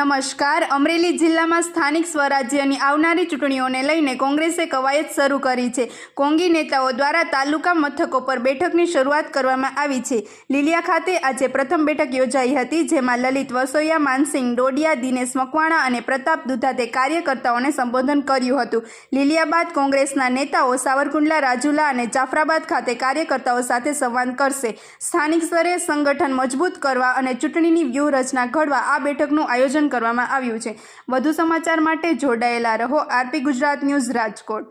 નમસ્કાર. અમરેલી જિલ્લામાં સ્થાનિક સ્વરાજ્યની આવનારી ચૂંટણીઓને લઈને કોંગ્રેસે કવાયત શરૂ કરી છે. કોંગી નેતાઓ દ્વારા તાલુકા મથકો પર બેઠકની શરૂઆત કરવામાં આવી છે. લીલિયા ખાતે આજે પ્રથમ બેઠક યોજાઈ હતી, જેમાં લલિત વસોયા, માનસિંહ ડોડિયા, દિનેશ મકવાણા અને પ્રતાપ દુધાતે કાર્યકર્તાઓને સંબોધન કર્યું હતું. લીલિયા બાદ કોંગ્રેસના નેતાઓ સાવરકુંડલા, રાજુલા અને જાફરાબાદ ખાતે કાર્યકર્તાઓ સાથે સંવાદ કરશે. સ્થાનિક સ્તરે સંગઠન મજબૂત કરવા અને ચૂંટણીની વ્યૂહરચના ઘડવા આ બેઠકનું આયોજન કરવામાં આવ્યું છે. વધુ સમાચાર માટે જોડાયેલા રહો આરપી ગુજરાત ન્યૂઝ રાજકોટ.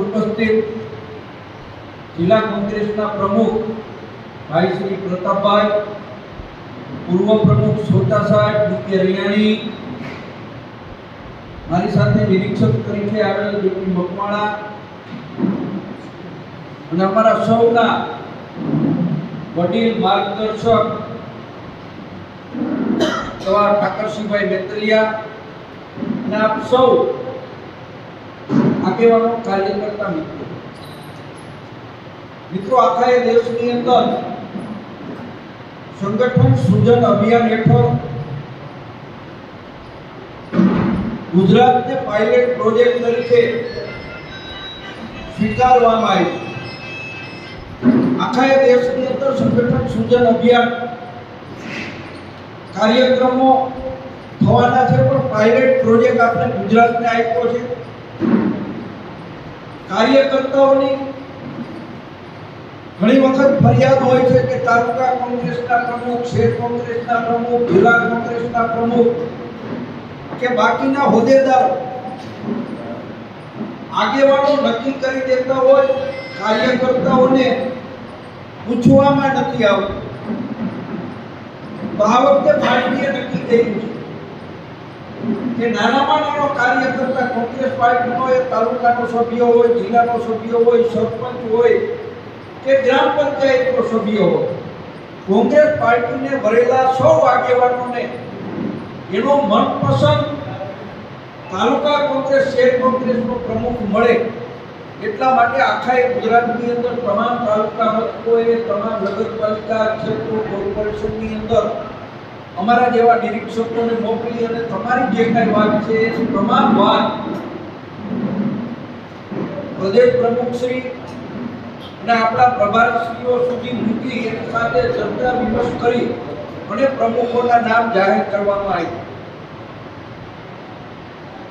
ઉપસ્થિત જિલ્લા કોંગ્રેસના પ્રમુખ ભાઈ શ્રી પ્રતાપભાઈ, પૂર્વ પ્રમુખ સોતા સાહેબ ડીકે રૈયાણી, મારી સાથે નિરીક્ષક તરીકે આવેલ ડીપી મકવાણા અને અમારા સૌના વડીલ માર્ગદર્શક એવા ઠાકરસિંહભાઈ મેત્રિયા આપ સૌ આગેવાનો, કાર્યકર્તા મિત્રો. મિત્રો, આખા એ દેશની અંદર સંગઠન સૃજન અભિયાન હેઠળ ગુજરાતને પાયલટ પ્રોજેક્ટ તરીકે સ્વીકારવામાં આવ્યું. આખા એ દેશની અંદર સંગઠન સૂજન અભિયાન કાર્યક્રમો થવાના છે, પણ પ્રાઇવેટ પ્રોજેક્ટ આપણે ગુજરાતને આપ્યો છે. કાર્યકર્તાઓની ઘણી વખત ફરિયાદ હોય છે કે તાલુકા કોંગ્રેસના પ્રમુખ શહેર કોંગ્રેસના પ્રમુખ, જિલ્લા કોંગ્રેસના પ્રમુખ કે બાકીના હોદ્દેદારો આગેવાનો નક્કી કરી દેતા હોય, કાર્યકર્તાઓને પૂછવામાં નથી આવતું. તો આ વખતે પાર્ટીએ નક્કી કર્યું છે. કે નાનામાં નાનો કાર્યકર્તા કોંગ્રેસ પાર્ટીનો એ તાલુકાનો સભ્ય હોય, જિલ્લાનો સભ્ય હોય, સરપંચ હોય કે ગ્રામ પંચાયતનો સભ્ય હોય, કોંગ્રેસ પાર્ટીને ભરેલા સૌ આગેવાનોને એનો મનપસંદ તાલુકા કોંગ્રેસ, શહેર કોંગ્રેસનો પ્રમુખ મળે. એટલા માટે આખા એ ગુજરાતની અંદર તમામ તાલુકા મથકોએ તમામ નગરપાલિકા ક્ષેત્રો કોર્પોરેશનની અંદર અમારા જેવા નિરીક્ષકોને મોકલી અને તમારી જે કાંઈ વાત છે એ તમામ વાત પ્રદેશ પ્રમુખશ્રી અને આપણા પ્રભારીશ્રીઓ સુધી મૂકી એની સાથે ચર્ચા વિમર્શ કરી અને પ્રમુખોના નામ જાહેર કરવામાં આવ્યું.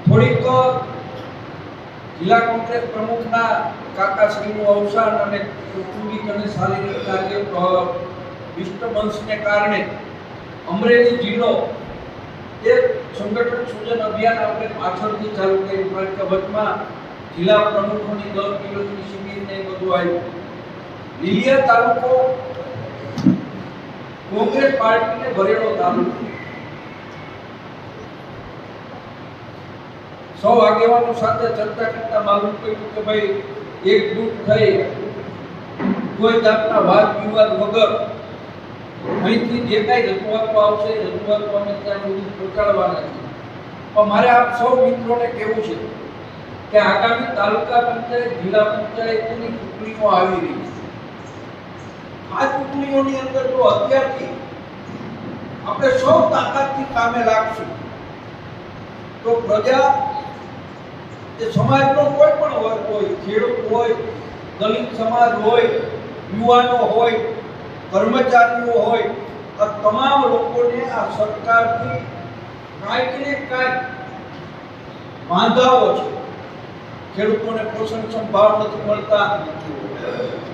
થોડીક જિલ્લા કોંગ્રેસ પ્રમુખના કાકાશ્રીનું અવસાન અને કૌટુંબિક અને શારીરિક કાર્ય ડિસ્ટર્બન્સને કારણે અમરેલી જિલ્લો એ સંગઠન સૂચન અભિયાન આપણે પાછળથી ચાલુ કર્યું, કારણ કે વચમાં જિલ્લા પ્રમુખોની દસ દિવસની શિબિર ને એ બધું આવ્યું લીલિયા તાલુકો કોંગ્રેસ પાર્ટીને ભરેલો તાલુકો. સૌ આગેવાનો સાથે ચર્ચા કરતા માલુમ પડ્યું કે ભાઈ એકજૂટ થઈ કોઈ જાતના વાદ વિવાદ વગર અહીંથી જે કાંઈ રજૂઆતો આવશે, એ રજૂઆતો અમે ત્યાં સુધી પહોંચાડવાના છે પણ મારે આપ સૌ મિત્રોને કહેવું છે કે આગામી તાલુકા પંચાયત, જિલ્લા પંચાયતની ચૂંટણીઓ આવી રહી છે. આ ચૂંટણીઓની અંદર જો અત્યારથી આપણે સૌ તાકાતથી કામે લાગશું. તો પ્રજા એ સમાજનો કોઈ પણ વર્ગ હોય, ખેડૂત હોય, દલિત સમાજ હોય, યુવાનો હોય, કર્મચારીઓ હોય, આ તમામ લોકોને આ સરકારથી કાંઈક ને કાંઈક વાંધાઓ છે. ખેડૂતોને પોષણ ભાવ નથી મળતા.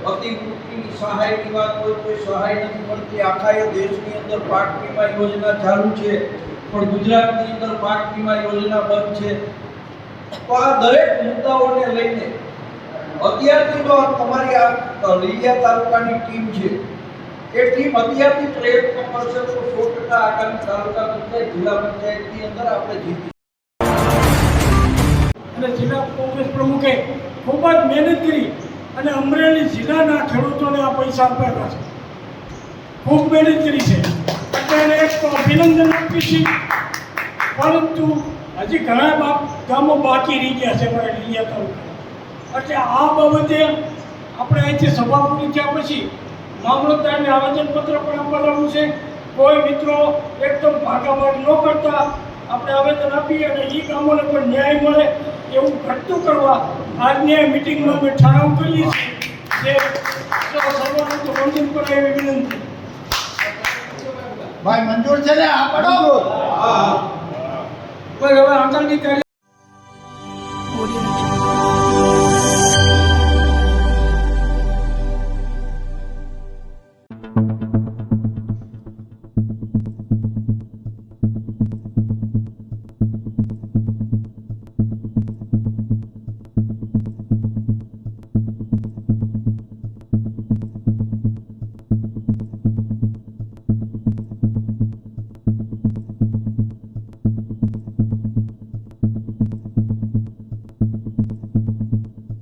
અતિવૃષ્ટિની સહાયની વાત હોય તો સહાય નથી મળતી. આખા એ દેશની અંદર પાક વીમા યોજના ચાલુ છે. પણ ગુજરાતની અંદર પાક વીમા યોજના બંધ છે. તો આ દરેક મુદ્દાઓને લઈને અત્યારથી જો તમારી આ લીલિયા તાલુકાની ટીમ છે, એ ટીમ અત્યારથી પ્રયત્ન કરશે તો સો ટકા આગામી તાલુકા પંચાયત, જિલ્લા પંચાયતની અંદર આપણે જીતી અને જિલ્લા કોંગ્રેસ પ્રમુખે ખૂબ જ મહેનત કરી અને અમરેલી જિલ્લાના ખેડૂતોને આ પૈસા આપ્યા છે. ખૂબ મહેનત કરી છે. એટલે એને એક અભિનંદન આપીએ પરંતુ હજી ઘણા બાપ ગામો બાકી રહી ગયા છે મારે લીલિયા તાલુકા એટલે આ બાબતે આપણે અહીંથી સભા પૂરી થયા પછી મામલતદારને આવેદનપત્ર પણ આપવાનું છે. કોઈ મિત્રો એકદમ ભાગાભાગ ન કરતા આપણે આવેદન આપીએ અને એ કામોને પણ ન્યાય મળે એવું ઘટતું કરવા આજની મિટિંગમાં અમે ઠરાવ કરીએ છીએ. જે સર્વનું તો મંજૂર કરે એવી વિનંતી. ભાઈ મંજૂર છે ને આ પડો. બસ હવે આગળની કાર્ય